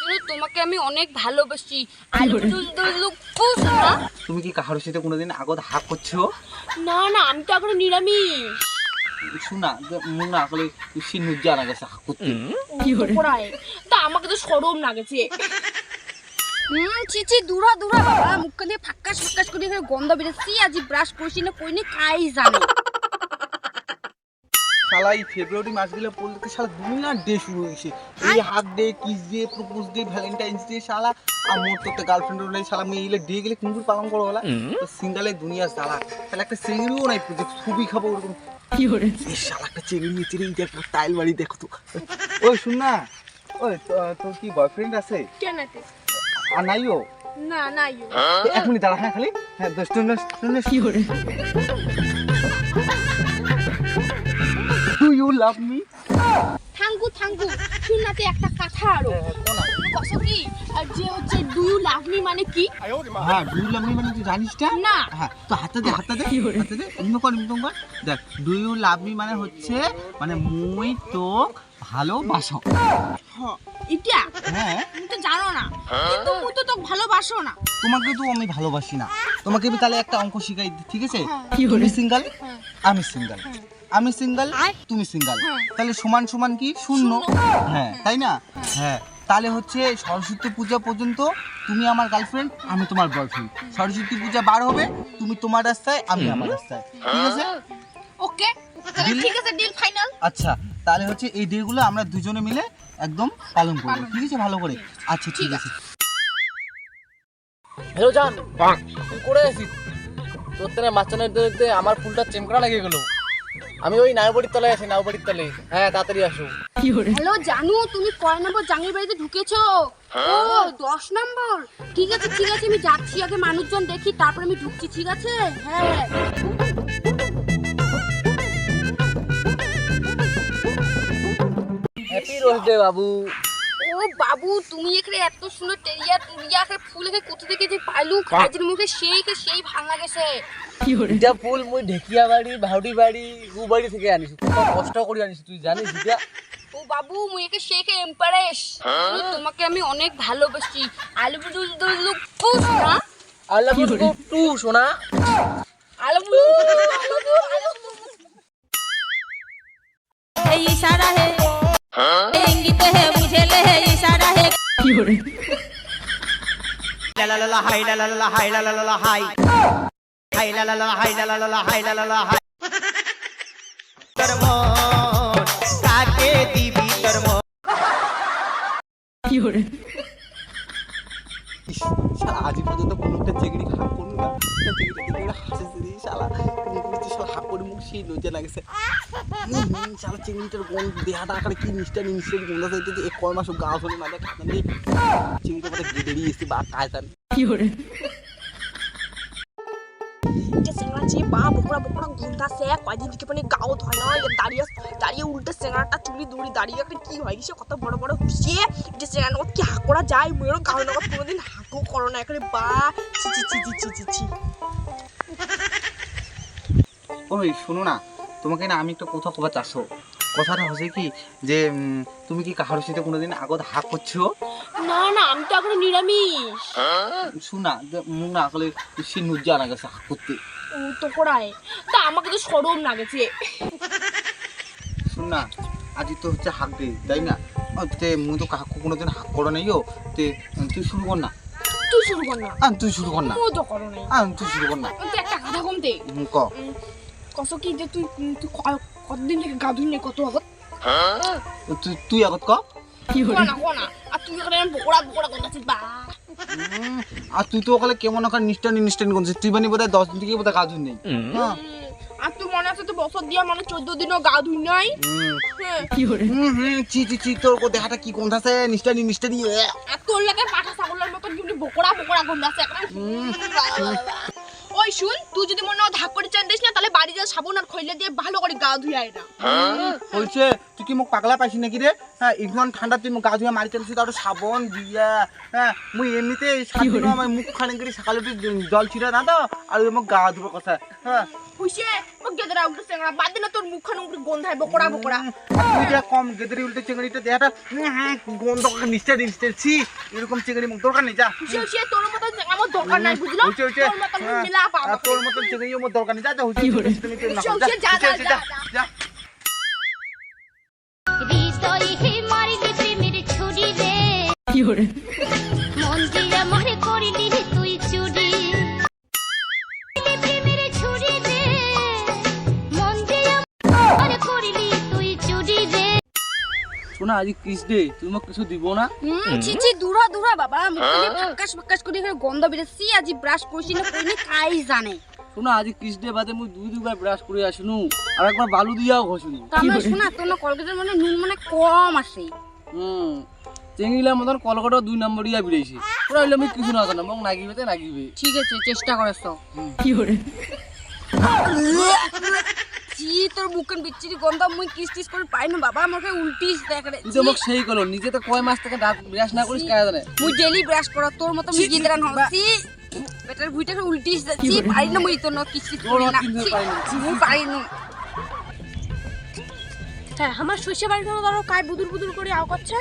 মন তোমাকে আমি অনেক ভালোবাসি না তুমি কি কাহার সাথে কোনোদিন আগত হাক করছ না না আমি তো এখন নিরামিষ শোনা মুখ না আসলে সে নুজ্জা না গেছে আমাকে তো সরম লাগেছে হুম চিচি দূরা দূরা বাবা করে গন্ধ বেরোচ্ছি আজ ব্রাশ করছি না করিনি কাই জানে শালা এই ফেব্রুয়ারি মাসগুলো পড়লে শালা দুনিয়ার ডে শুরু হয়েছে। এই hug day kiss day propose day Valentine's day শালা। আর মোর তো একটা গার্লফ্রেন্ড নাই শালা মেয়ে এলে ডে গেলে কুকুর পালন করো বলা তো সিঙ্গালে দুনিয়া জ্বালা। তাহলে একটা চেংড়িও নাই যে ছবি খাব ওরকম। এই শালা একটা চেংড়ি নিয়ে চেংড়ি দেখ টাইল বাড়ি দেখো তো। ওই শুন না ওই তো- তোর কি বয়ফ্রেন্ড আছে? কেন আর নাইও? না না ইউ এক মিনিট দাঁড়া হ্যাঁ খালি। হ্যাঁ দশ কি করে? You love me thank you thank you শুন না তুই একটা কথা আরও। কস কি? আর যে হচ্ছে ডু ইউ লাভ মি মানে কি? হ্যাঁ ডু ইউ লাভ মি মানে তুই জানিস না না। হ্যাঁ তো হাতটা দে হাতটা দে হাতটা দে এমনি কর কর। দেখ ডু ইউ লাভ মি মানে হচ্ছে মানে মুই তো ভালোবাসো। হ্যাঁ ইটা হ্যাঁ। তুমি তো জানো না। কিন্তু মুই তো তোকে ভালোবাসো না। তোমাকে তো আমি ভালোবাসি না। তোমাকে আমি তাহলে একটা অঙ্ক শিখাই দিই ঠিক আছে? হ্যাঁ। তুমি সিঙ্গেল হ্যাঁ। আমি সিঙ্গেল আমি সিঙ্গেল আয়। তুমি সিঙ্গেল হ্যাঁ। তাহলে সমান সমান কি? শূন্য। হ্যাঁ তাই না? হ্যাঁ। তাহলে হচ্ছে সরস্বতী পূজা পর্যন্ত তুমি আমার গার্লফ্রেন্ড আমি তোমার বয়ফ্রেন্ড সরস্বতী পূজা বার হবে তুমি তোমার রাস্তায় আমি আমার রাস্তায়। ঠিক আছে? ওকে? ঠিক আছে ডিল ফাইনাল আচ্ছা তাহলে হচ্ছে এই ডেগুলো আমরা দুজনে মিলে একদম পালন করব। ঠিক আছে? ভালো করে। আচ্ছা ঠিক আছে। হ্যালো জান। করে আছিস তোর দেখতে আমার ফুলটা চেমকড়া লেগে গেল। আমি ওই নাওবাড়ির তলায় আছি নাওবাড়ির তলে। হ্যাঁ তাড়াতাড়ি আসো। হ্যালো জানু তুমি কয় নম্বর জাঙ্গির বাড়িতে ঢুকেছো? ও দশ নম্বর। ঠিক আছে ঠিক আছে আমি যাচ্ছি। আগে মানুষজন দেখি তারপর আমি ঢুকছি ঠিক আছে? হ্যাঁ। হ্যাপি রোজ ডে বাবু। ও বাবু তুমি এখানে এত সুন্দর টেরিয়া টুরিয়া এখানে ফুল এখানে কোথা থেকে যে পাইলু? কাজের মুখে সেই কে সেই ভাঙা গেছে। এটা ফুল মুই ঢেকিয়া বাড়ি ভাউডি বাড়ি গু বাড়ি থেকে আনিছি। কষ্ট করে আনিছি তুই জানিস এটা ও বাবু মুই একে সেই কে এম্পারেস তোমাকে আমি অনেক ভালোবাসি। আলু দুল দুল দুল ফুস না ইউ টু সোনা আলু আলু আলু দুল है ইঙ্গিত হে হাই লা লা লা হাই হাই হাই লা লা লা হাই লা লা হাই লা লা লা হাই তোর শালা পর্যন্ত কোনো একটা চেংড়ি হাফ করুন না। মুখ করে সেই লজ্জা লাগছে। চেংড়িটার কোন দেহাটা আকারে কি মিষ্টানি মিষ্টি গন্ধ হইতে এক কয় মাস গা ধরে না, দেখ চিংড়িটা দিয়ে চেংড়িটা বা কাজ কি কায়তান যে বা বকরা বকরা ঘুরতাছে কয়দিন থেকে মানে গাও ধয় না দাঁড়িয়ে দাঁড়িয়ে উল্টে চেংড়াটা চুলি দৌড়ি, দাঁড়িয়ে একটা কি হয়? সে কত বড় বড় হুসিয়ে যে চেংড়া নগদ কি হাঁক করা যায়? মেয়েরও গাও নগদ কোনোদিন হাঁকও করো না, এখানে বা, ছি ছি ছি ছি ওই, শোনো না, তোমাকে না আমি একটা কথা কবা চাষো কথাটা হচ্ছে কি যে তুমি কি কাহার সাথে কোনোদিন আগত হাক করছ? না না আমি তো এখন নিরামিষ। শোনা মুখ না আসলে সে নুজ্জা না গেছে হাক করতে। ও তো করায়। তা আমাকে তো সরম লাগেছে। শোন না আজ তো হচ্ছে হাক দে তাই না? তে মুই তো কাকু কোনোদিন হাক করো নাই তে তুই শুরু কর না। তুই শুরু কর না। আন তুই শুরু কর না। ও তো করো নাই। আন তুই শুরু কর না। কিন্তু একটা কথা কমতে ক। কত কি যে তুই তুই কতদিন থেকে গা ধুই কত আগত তুই তুই আগত ক কোনা কোনা আর তুই এখানে বকরা বকরা করতেছিস বা। আর তুই তো ওখানে কেমন ওখানে নিষ্ঠানি নিষ্ঠানি করছিস। তুই বানি বোধহয় দশ দিন থেকে বোধহয় কাজ নেই। হ্যাঁ। আর তুই মনে আছে তো বছর দিয়া মানে চোদ্দ দিনও গা ধুই নাই হ্যাঁ। হুম, হুম, চি চি চি তোর দেখাটা কি কোন আছে নিষ্ঠানি নিষ্ঠানি এ। আর তোর লাগে পাঠা ছাগলের মতন কিন্তু করতেছে হুম, ও ওই শুন তুই যদি মনে হয় ধাক করে চান দিস না তাহলে বাড়ি যা সাবুন আর দিয়ে ভালো করে গা ধুয়ে আয় না। বলছে তুই কি মোক পাগলা পাইছি নাকি রে? হ্যাঁ ইখন ঠান্ডা তুই মোক গা ধুয়ে মারি চালিস সাবন দিয়া হ্যাঁ মুই এমনিতে সারাদিন আমার মুখ খানে করে সকালে উঠে জল ছিঁড়ে না তো আর ওই মোক গা ধুবো কথা হ্যাঁ। হইছে মোক গেদরা উল্টো চেংড়া বাদ দে না তোর মুখখান উপরে গন্ধায় বকড়া বকড়া আর তুই যা কম গেদরি উল্টে চিংড়িটা দেখাটা গন্ধ নিশ্চয় নিশ্চয় ছি এরকম চিংড়ি মুখ দরকার নেই যা। হইছে হইছে তোর মতো আমার দরকার নাই বুঝলো? হইছে হইছে তোর মতো হ্যাঁ, মিলা আর পাবো তোর মতন চিংড়ি আমার দরকার নেই যা যা হইছে তুমি তুই না হইছে, হইছে, যা, যা, যা, যা। হৃদয় হে প্রেমের ছুরি রে মন শোনা আজ কিস ডে তুমি মোক কিছু দিব না? হুম চিচি দূরা দূরা বাবা ফাক্কাস করে এখানে গন্ধ বেরোচ্ছি আজি ব্রাশ করছি না কইনি কাই জানে। শোনা আজ কিস ডে বাদে মুই দুই দুবার ব্রাশ করে আসুনু আর একবার বালু দিয়াও ঘষুনু তাহলে শোনা তোর কলগেটের মানে নুন মানে কম আছে। হুম চেঙ্গিলার মতন কলকাতা দুই নম্বর ইয়া বিড়াইছি ওরা হইলে আমি কিছু না জানো মোক নাগিবে তে নাগিবে। ঠিক আছে চেষ্টা করেছ জি তোর মুখের বিচ্ছিরি গন্ধ মুই কিস টিস করে পাই না। বাবা আমাকে উল্টিস দেখ রে। মোক সেই কলো নিজে তো কয় মাস থেকে দাঁত ব্রাশ না করিস জানে? মুই ডেলি ব্রাশ করা তোর মতো মুই গিদরান হচ্ছি বেটার ভুইটাকে যাচ্ছি পারি না মুই তো ন কিস টিস করি না। ছি। ছি, মুই হ্যাঁ আমার বাড়ি ধরো ধরো কায় বুদুর বুদুর করে আও করছে।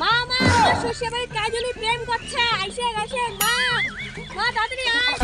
মা মা আমার শ্বশুর বাড়ির কাজলি প্রেম করছে। আইসে গেছে মা মা তাড়াতাড়ি আয়।